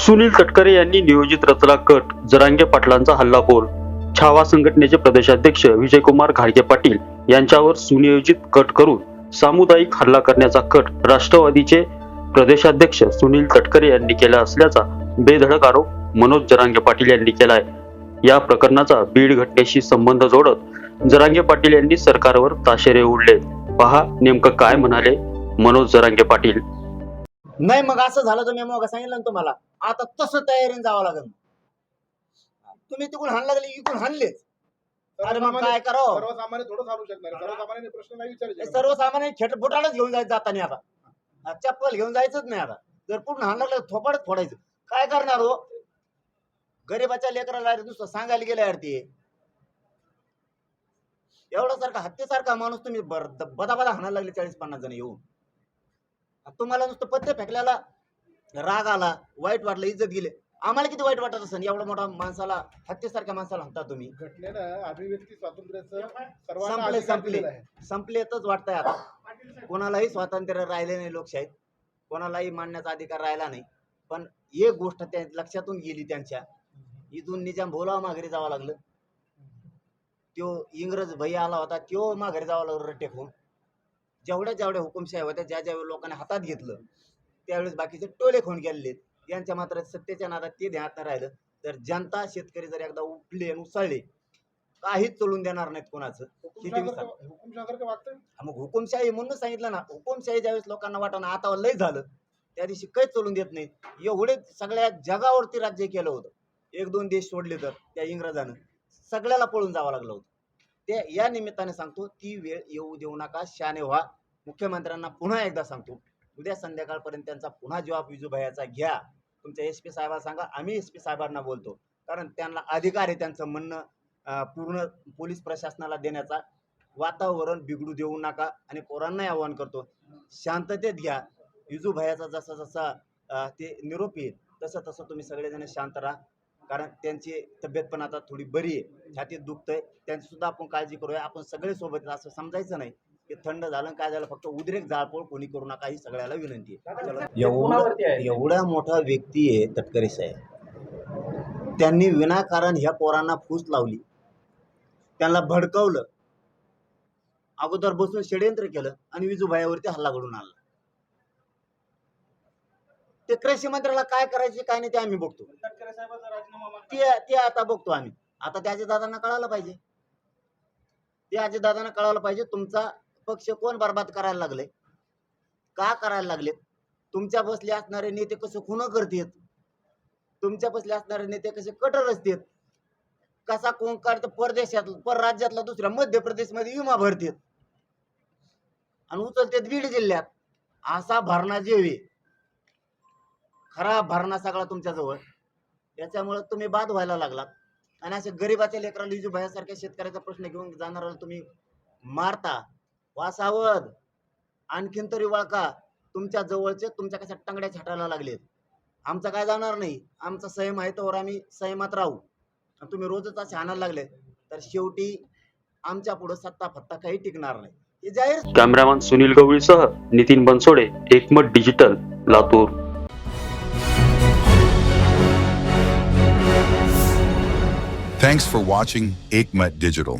सुनील तटकरे यांनी नियोजित रचला कट जरांगे पाटलांचा हल्लाबोल छावा संघटनेचे प्रदेशाध्यक्ष विजयकुमार घाडगे पाटील यांच्यावर सुनियोजित कट करून सामुदायिक हल्ला करण्याचा कट राष्ट्रवादीचे प्रदेशाध्यक्ष सुनील तटकरे यांनी केला असल्याचा बेधडक आरोप मनोज जरांगे पाटील यांनी केला आहे या प्रकरणाचा बीड घटनेशी संबंध जोडत जरांगे पाटील यांनी सरकारवर ताशेरे उडले पहा नेमकं काय म्हणाले मनोज जरांगे पाटील. नाही मग असं झालं तर मी मग सांगितलं ना तुम्हाला. आता तसं तयारीने जावं लागेल. तुम्ही तिकडून हाण लागले इकडून हाणलेच. अरे मग काय करावं? सर्वसामान्य थोडं चालू शकणार. आहे. सर्वसामान्य प्रश्न नाही हे विचारायचे सर्वसामान्य खेट घेऊन जायचं जाताना आता. हा, चप्पल घेऊन जायचंच नाही आता. जर पूर्ण हाण लागलं थोपाडच फोडायचं. काय करणार हो? गरीबाच्या लेकराला अरे नुसतं सांगायला गेलं यार ते. एवढा सारखा हत्तीसारखा माणूस तुम्ही बर बदा बदा हाणायला लागले चाळीस पन्नास जण येऊन. आणि तुम्हाला नुसतं पत्ते फेकल्याला राग आला वाईट वाटलं इज्जत गेले. आम्हाला किती वाईट वाटत असेल? एवढा मोठा माणसाला हत्तीसारख्या माणसाला हाणता तुम्ही. घटनेनं अभिव्यक्ती स्वातंत्र्याचं सर्वांना संपले संपले. संपलेतच वाटतंय आता. कोणालाही स्वातंत्र्य राहिले नाही लोकशाहीत कोणालाही मांडण्याचा अधिकार राहिला नाही. पण एक गोष्ट त्या लक्षातून गेली त्यांच्या. इथून निजाम बोलावा माघारी जावं लागलं. त्यो इंग्रज भैया आला होता त्यो माघारी जावं लागलं रट्टे खाऊन. जेवढ्या जेवढ्या हुकुमशाही होत्या ज्या ज्या लोकांनी हातात घेतलं त्यावेळेस बाकीचे टोले खाऊन गेलेले यांच्या मात्र सत्तेच्या नादात ते ध्यानात नाही राहिलं. तर जनता शेतकरी जर एकदा उठले आणि उसळले काहीच चलून देणार नाहीत कोणाचं. मग हुकुमशाही म्हणून सांगितलं ना. हुकुमशाही ज्यावेळेस लोकांना वाटणं आता लय झालं. त्या दिवशी काहीच चलून देत नाही एवढे सगळ्या जगावरती राज्य केलं होतं. एक दोन देश सोडले तर त्या इंग्रजानं. सगळ्याला पळून जावं लागलं होतं. ते या निमित्ताने सांगतो ती वेळ येऊ देऊ नका शाने व्हा. मुख्यमंत्र्यांना पुन्हा एकदा सांगतो उद्या संध्याकाळपर्यंत त्यांचा पुन्हा जवाब विजूभायाचा घ्या. तुमच्या एस पी साहेबांना सांगा आम्ही एस पी साहेबांना बोलतो. कारण त्यांना अधिकार आहे त्यांचं म्हणणं पूर्ण पोलीस प्रशासनाला देण्याचा. वातावरण बिघडू देऊ नका आणि पोरांनाही आवाहन करतो. शांततेत घ्या. युजू जसा जसा ते निरोप येईल तसं तसं तुम्ही सगळेजण शांत राहा. कारण त्यांची तब्येत पण आता थोडी बरी आहे. छातीत दुखतंय. त्यांची सुद्धा आपण काळजी करूया. आपण सगळे सोबत असं समजायचं नाही. की थंड झालं काय झालं? फक्त उद्रेक जाळपोळ कोणी करू नका ही सगळ्याला विनंती आहे. एवढं एवढा मोठा व्यक्ती आहे तटकरे साहेब. त्यांनी विनाकारण ह्या पोरांना फूस लावली. त्यांना भडकवलं. अगोदर बसून षडयंत्र केलं आणि विजूभाईवरती हल्ला घडून आणला. ते कृषी मंत्र्याला काय करायचे काय नाही ते आम्ही बघतो. ते ते आता बघतो आम्ही. आता त्याच्या दादांना कळायला पाहिजे. ते अजय दादांना कळायला पाहिजे तुमचा पक्ष कोण बरबाद करायला लागले? का करायला लागले? तुमच्या बसले असणारे नेते कसं खुन करतात? तुमच्या बसले असणारे नेते कसे कटर असतात? कसा कोण काढतो? परदेशात परराज्यातला दुसऱ्या मध्य प्रदेशमध्ये विमा भरतात. आणि उचलतेत बीड जिल्ह्यात. असा भरणा जेवी खरा भरणा सगळा तुमच्या जवळ. त्याच्यामुळे तुम्ही बाद व्हायला लागलात. आणि असे गरीबाच्या लेकराला विजू भयासारख्या शेतकऱ्याचा प्रश्न घेऊन जाणाऱ्याला तुम्ही मारता. वासावध. आणखीन तरी वळका. तुमच्या जवळचे तुमच्या कशा टंगड्या छाटायला लागलेत? आमचं काय जाणार नाही? आमचा संयम आहे तर आम्ही संयमात राहू. आणि तुम्ही रोजच असे आणायला लागले तर शेवटी आमच्या पुढे सत्ता फत्ता काही टिकणार नाही. हे जाहीर cameraman Sunil गवळीसह Nitin Bansode Ekmat digital Latur. Thanks for watching Aikmat Digital.